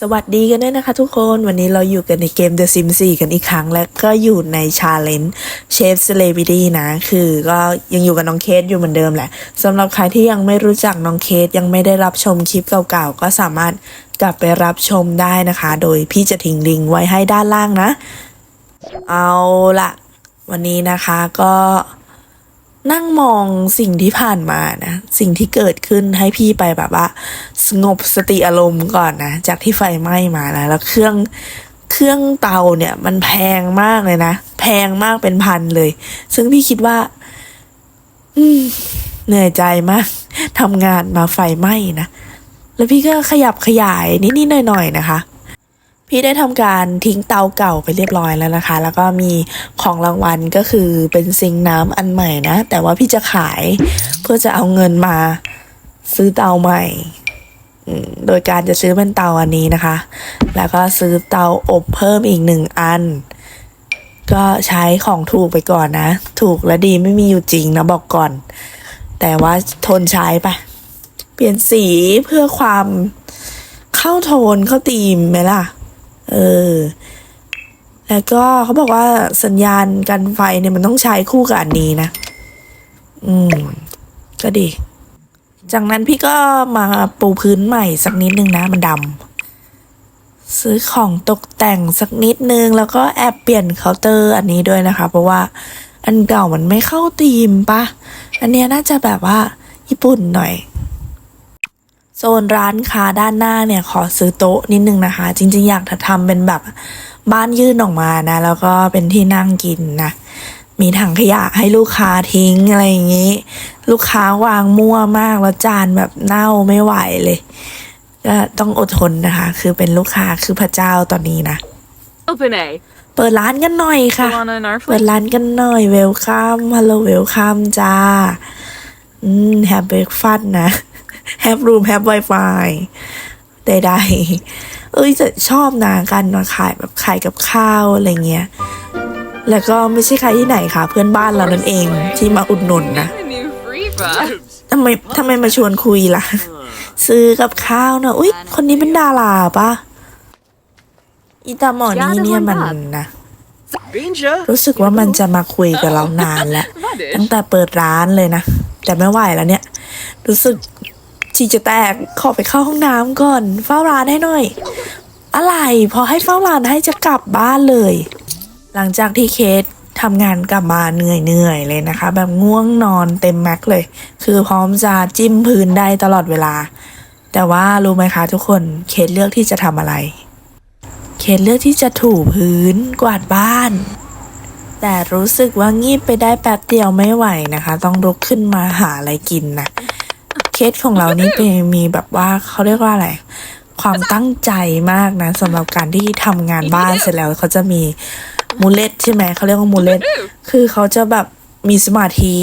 สวัสดีกันด้วยนะคะทุกคนวันนี้เราอยู่กันในเกม The Sims 4 กันอีกครั้ง และก็อยู่ใน Challenge Chef Celebrity นะ คือก็ยังอยู่กับน้องเคสอยู่เหมือนเดิมแหละสำหรับใครที่ยังไม่รู้จักน้องเคสยังไม่ได้รับชมคลิปเก่าๆ ก็สามารถกลับไปรับชมได้นะคะ โดยพี่จะทิ้งลิงก์ไว้ให้ด้านล่างนะ เอาละวันนี้นะคะก็ นั่งมองสิ่งที่ผ่านมานะ สิ่งที่เกิดขึ้นให้พี่ไปแบบว่า สงบสติอารมณ์ก่อนนะ จากที่ไฟไหม้มานะแล้วเครื่องเครื่องเตาเนี่ยมันแพงมากเลยนะ แพงมากเป็นพันเลย ซึ่งพี่คิดว่า อืมเหนื่อยใจมากทำงานมาไฟไหม้นะ แล้วพี่ก็ขยับขยายนิดๆหน่อยๆนะคะ พี่ได้ทำการทิ้งเตาเก่าไปเรียบร้อยแล้วนะคะ แล้วก็มีของรางวัลก็คือเป็นซิงน้ำอันใหม่นะ แต่ว่าพี่จะขายเพื่อจะเอาเงินมาซื้อเตาใหม่โดยการจะซื้อเป็นเตาอันนี้นะคะ แล้วก็ซื้อเตาอบเพิ่มอีกหนึ่งอัน ก็ใช้ของถูกไปก่อนนะ ถูกและดีไม่มีอยู่จริงนะบอกก่อน แต่ว่าทนใช้ไป เปลี่ยนสีเพื่อความเข้าโทนเข้าธีมไหมล่ะ เออ แล้วก็เขาบอกว่าสัญญาณกันไฟเนี่ยมันต้องใช้คู่กับอันนี้นะ อืม ก็ดี จากนั้นพี่ก็มาปูพื้นใหม่สักนิดนึงนะ มันดำซื้อของตกแต่งสักนิดนึง แล้วก็แอบเปลี่ยนเคาน์เตอร์อันนี้ด้วยนะคะ เพราะว่าอันเก่ามันไม่เข้าธีมปะ อันเนี้ยน่าจะแบบว่า ญี่ปุ่นหน่อย โซนร้านค้าด้านหน้าเนี่ยขอซื้อโต๊ะนิดนึงนะคะ จริง ๆ อยากจะทำเป็นแบบบ้านยื่นออกมานะ แล้วก็เป็นที่นั่งกินนะ มีถังขยะให้ลูกค้าทิ้งอะไรอย่างนี้ ลูกค้าวางมั่วมากแล้วจานแบบเน่าไม่ไหวเลยก็ต้องอดทนนะคะ คือเป็นลูกค้าคือพระเจ้าตอนนี้นะ Open A. เปิดร้านกันหน่อยค่ะ You want an our เปิด flight? ร้านกันหน่อยเวลคัมฮัลโหลเวลคัมจ้า อืมแฮปเบรกฟันนะ แฮปรูมแฮปไวไฟใดๆเอ้ยจะชอบนะการมาขายแบบขายกับข้าวอะไรเงี้ย แล้วก็ไม่ใช่ใครที่ไหนค่ะ เพื่อนบ้านเรานั่นเองที่มาอุดหนุนนะทำไมทำไมมาชวนคุยล่ะ ซื้อกับข้าวนะอุ๊ยคนนี้เป็นดาราปะอีตาหมอนี่เนี่ยมันนะรู้สึกว่ามันจะมาคุยกับเรานานแล้วตั้งแต่เปิดร้านเลยนะ แต่ไม่ไหวแล้วเนี่ย รู้สึก จีจะแตก ขอไปเข้าห้องน้ำก่อน เฝ้าร้านให้หน่อย อะไร พอให้เฝ้าร้านให้จะกลับบ้านเลย หลังจากที่เคสทำงานกลับมาเหนื่อยๆเลยนะคะ แบบง่วงนอนเต็มแม็กเลย คือพร้อมจะจิ้มพื้นได้ตลอดเวลา แต่ว่ารู้ไหมคะทุกคนเคสเลือกที่จะทำอะไร เคสเลือกที่จะถูพื้นกวาดบ้าน แต่รู้สึกว่างีบไปได้แป๊บเดียวไม่ไหวนะคะ ต้องลุกขึ้นมาหาอะไรกินนะ เคสของเรานี่เป็นมีแบบว่าเขาเรียกว่าอะไร ความตั้งใจมากนะสำหรับการที่ทำงานบ้านเสร็จแล้วเขาจะมีมูเลตใช่ไหมเขาเรียกว่ามูเลตคือเขาจะแบบมีสมาธิ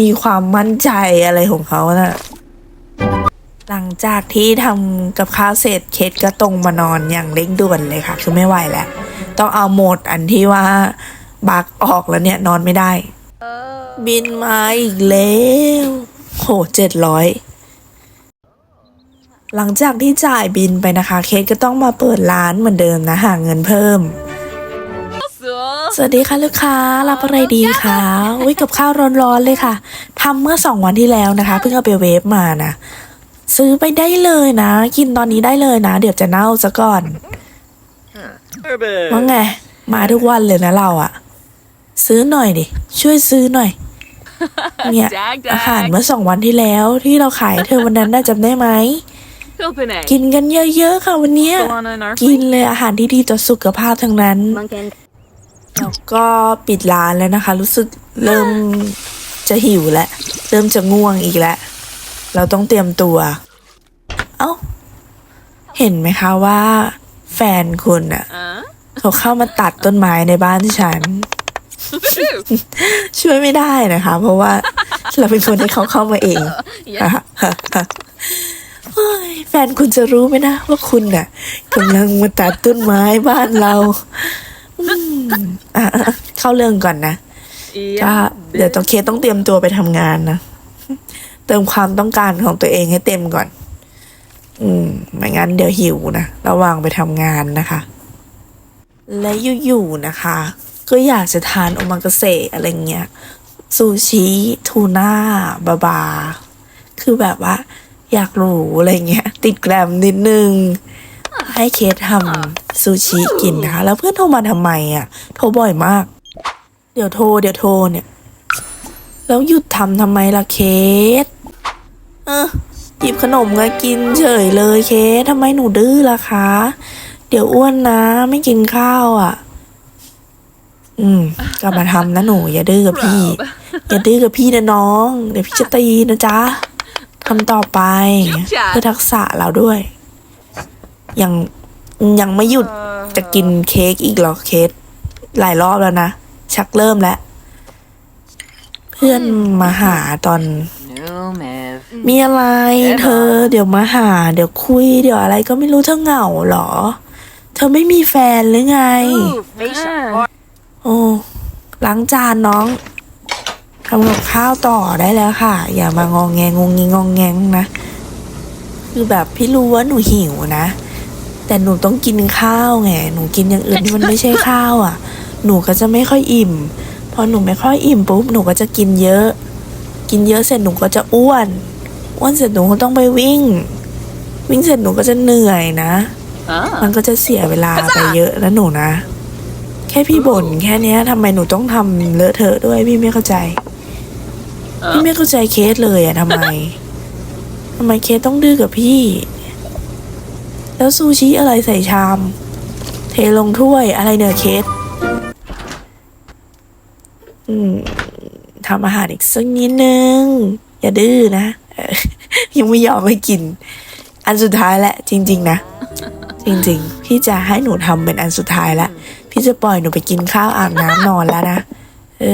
มีความมั่นใจอะไรของเขาน่ะหลังจากที่ทำกับข้าวเสร็จเคสก็ตรงมานอนอย่างเร่งด่วนเลยค่ะ คือไม่ไหวแล้ว ต้องเอาโหมดอันที่ว่าบักออกแล้วเนี่ยนอนไม่ได้ บินมาอีกแล้ว โหเจ็ดร้อยหลังจากที่จ่ายบินไปนะคะ เคสก็ต้องมาเปิดร้านเหมือนเดิมนะหาเงินเพิ่ม สวัสดีค่ะลูกค้ารับอะไรดีคะอุ้ยกับข้าวร้อนๆเลยค่ะทำเมื่อสองวันที่แล้วนะคะ เพิ่งเอาไปเวฟมานะซื้อไปได้เลยนะ กินตอนนี้ได้เลยนะ เดี๋ยวจะเน่าซะก่อนว่า Urban. ไง มาทุกวันเลยนะเราอะซื้อหน่อยดิช่วยซื้อหน่อย เนี่ย Dag, dag. อาหารเมื่อสองวันที่แล้วที่เราขายเธอวันนั้นน่าจำได้ไหม Open A. กินกันเยอะๆค่ะวันเนี้ย You want an our กิน flight? เลยอาหารที่ดีต่อสุขภาพทั้งนั้นแล้วก็ปิดร้านแล้วนะคะ รู้สึกเริ่มจะหิวแล้วเริ่มจะง่วงอีกแล้วเราต้องเตรียมตัว เอ้า เห็นไหมคะว่า แฟนคุณอะ Huh? เขาเข้ามาตัดต้นไม้ในบ้านฉัน ช่วยไม่ได้นะคะ เพราะว่าเราเป็นคนที่เขาเข้ามาเองเฮ้ยแฟนคุณจะรู้ไหมนะ ว่าคุณน่ะกำลังมาตัดต้นไม้บ้านเราอืมอะอะเข้าเรื่องก่อนนะก็ Yeah. เดี๋ยวต้องเคสต้องเตรียมตัวไปทำงานนะเติมความต้องการของตัวเองให้เต็มก่อน อืม ไม่งั้นเดี๋ยวหิวนะ ระหว่างไปทำงานนะคะ และอยู่ๆนะคะ ก็อยากจะทานโอมากาเสะอะไรเงี้ยซูชิทูน่าบาบา คือแบบว่า อยากรู้อะไรเงี้ย ติดแกรมนิดนึง ให้เคสทำซูชิกินนะคะ แล้วเพื่อนโทรมาทำไมอะ โทรบ่อยมาก เดี๋ยวโทร เดี๋ยวโทรเนี่ย แล้วหยุดทำทำไมล่ะเคส เออหยิบขนมมากินเฉยเลยเคสทำไมหนูดื้อล่ะคะ เดี๋ยวอ้วนนะ ไม่กินข้าวอะ อืมกลับมาทำนะหนู อย่าดื้อกับพี่ อย่าดื้อกับพี่นะน้อง เดี๋ยวพี่จะตีนะจ๊ะทำต่อไปจ้ะเพื่อทักษะเราด้วย ยังยังไม่หยุดจะกินเค้กอีกเหรอเคสหลายรอบแล้วนะ ชักเริ่มแล้ว เพื่อนมาหาตอน No, Mev. มีอะไรเธอ เดี๋ยวมาหา เดี๋ยวคุย เดี๋ยวอะไรก็ไม่รู้เธอเหงาเหรอ เธอไม่มีแฟนหรือไงโอ้ ล้างจานน้องทำกับข้าวต่อได้แล้วค่ะ อย่ามางองแงงงงิงงองแงงนะ คือแบบพี่รู้ว่าหนูหิวนะ แต่หนูต้องกินข้าวไงหนูกินอย่างอื่นที่มันไม่ใช่ข้าวอะ หนูก็จะไม่ค่อยอิ่มพอหนูไม่ค่อยอิ่มปุ๊บหนูก็จะกินเยอะ กินเยอะเสร็จหนูก็จะอ้วนอ้วนเสร็จหนูก็ต้องไปวิ่ง วิ่งเสร็จหนูก็จะเหนื่อยนะ มันก็จะเสียเวลาไปเยอะนะหนูนะ แค่พี่บ่นแค่เนี้ยทำไมหนูต้องทำเลอะเทอะด้วยพี่ไม่เข้าใจ พี่ไม่เข้าใจเคสเลยอะทำไมทำไมเคสต้องดื้อกับพี่ แล้วซูชิอะไรใส่ชาม เทลงถ้วยอะไรเนี่ยเคสอืมทำอาหารอีกสักนิดนึง อย่าดื้อนะเออยังไม่ยอมให้กิน อันสุดท้ายแหละ จริง ๆ นะ จริง ๆ พี่จะให้หนูทำเป็นอันสุดท้ายละ พี่จะปล่อยหนูไปกินข้าวอาบน้ำนอนแล้วนะ เอ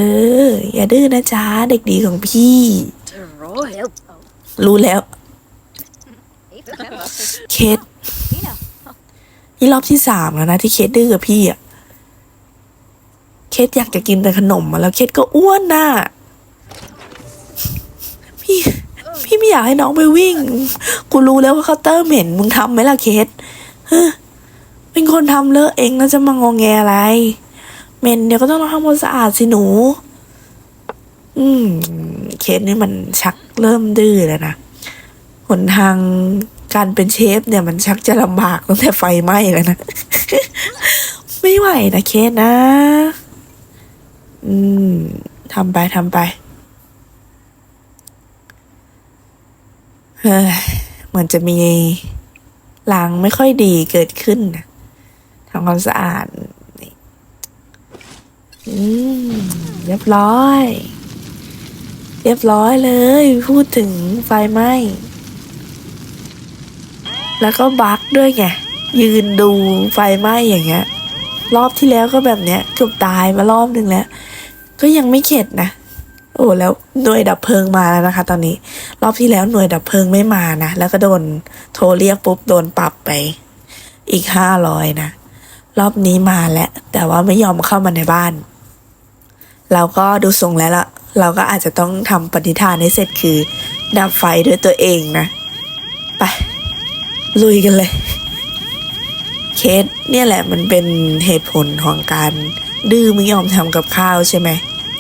อ อย่าดื้อนะจ๊ะเด็กดีของพี่ รู้แล้ว เคสนี่รอบที่สามแล้วนะที่เคสดื้อกับพี่อะเคสอยากจะกินแต่ขนมมาแล้วเคสก็อ้วนน่ะ พี่ พี่ไม่อยากให้น้องไปวิ่ง กูรู้แล้วว่าเคาน์เตอร์เหม็นมึงทำไหมล่ะเคสเฮ้อ เป็นคนทำเลอะเองแล้วจะมางองแงอะไรเหม็นเดี๋ยวก็ต้องทำความสะอาดสิหนู อืม เคสนี่มันชักเริ่มดื้อแล้วนะหนทางการเป็นเชฟเนี่ยมันชักจะลำบากตั้งแต่ไฟไหม้แล้วนะ ไม่ไหวนะเคสนะ อืมทำไปทำไปเฮ้ยมือนจะมีลางไม่ค่อยดีเกิดขึ้นนะ ทำความสะอาดนี่อืมเรียบร้อย เรียบร้อยเลย พูดถึงไฟไหม้แล้วก็บักด้วยไง ยืนดูไฟไหม้อย่างเงี้ย รอบที่แล้วก็แบบเนี้ยเกือบตายมารอบหนึ่งแล้ว ก็ยังไม่เข็ดนะโอ้แล้วหน่วยดับเพลิงมาแล้วนะคะ ตอนนี้ รอบที่แล้วหน่วยดับเพลิงไม่มานะแล้วก็โดนโทรเรียกปุ๊บโดนปรับไปอีกห้าร้อยนะ รอบนี้มาแล้ว แต่ว่าไม่ยอมเข้ามาในบ้าน เราก็ดูทรงแล้วล่ะเราก็อาจจะต้องทำปฏิฐานให้เสร็จคือ ดับไฟด้วยตัวเองนะ ไป ลุยกันเลย เคสเนี่ยแหละมันเป็นเหตุผลของการดื้อไม่ยอมทำกับข้าวใช่ไหม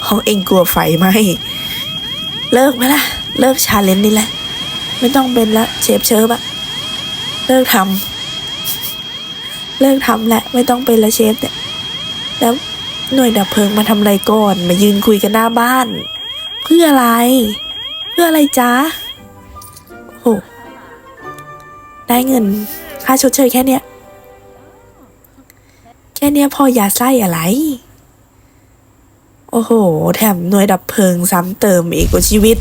เพราะเองกลัวไฟไหมเลิกไหมล่ะ เลิกชาเลนจ์นี่แหละ ไม่ต้องเป็นละเชฟเชิฟอะเลิกทำ เลิกทำแหละไม่ต้องเป็นละเชฟเนี่ยแล้วหน่วยดับเพลิงมาทำอะไรก่อนมายืนคุยกันหน้าบ้าน เพื่ออะไร เพื่ออะไรจ๊ะโอ้โหได้เงินค่าชดเชยแค่เนี้ยแค่เนี้ยพออย่าไส้อะไร โอ้โห แถมหน่วยดับเพลิงซ้ำเติมอีกกว่าชีวิต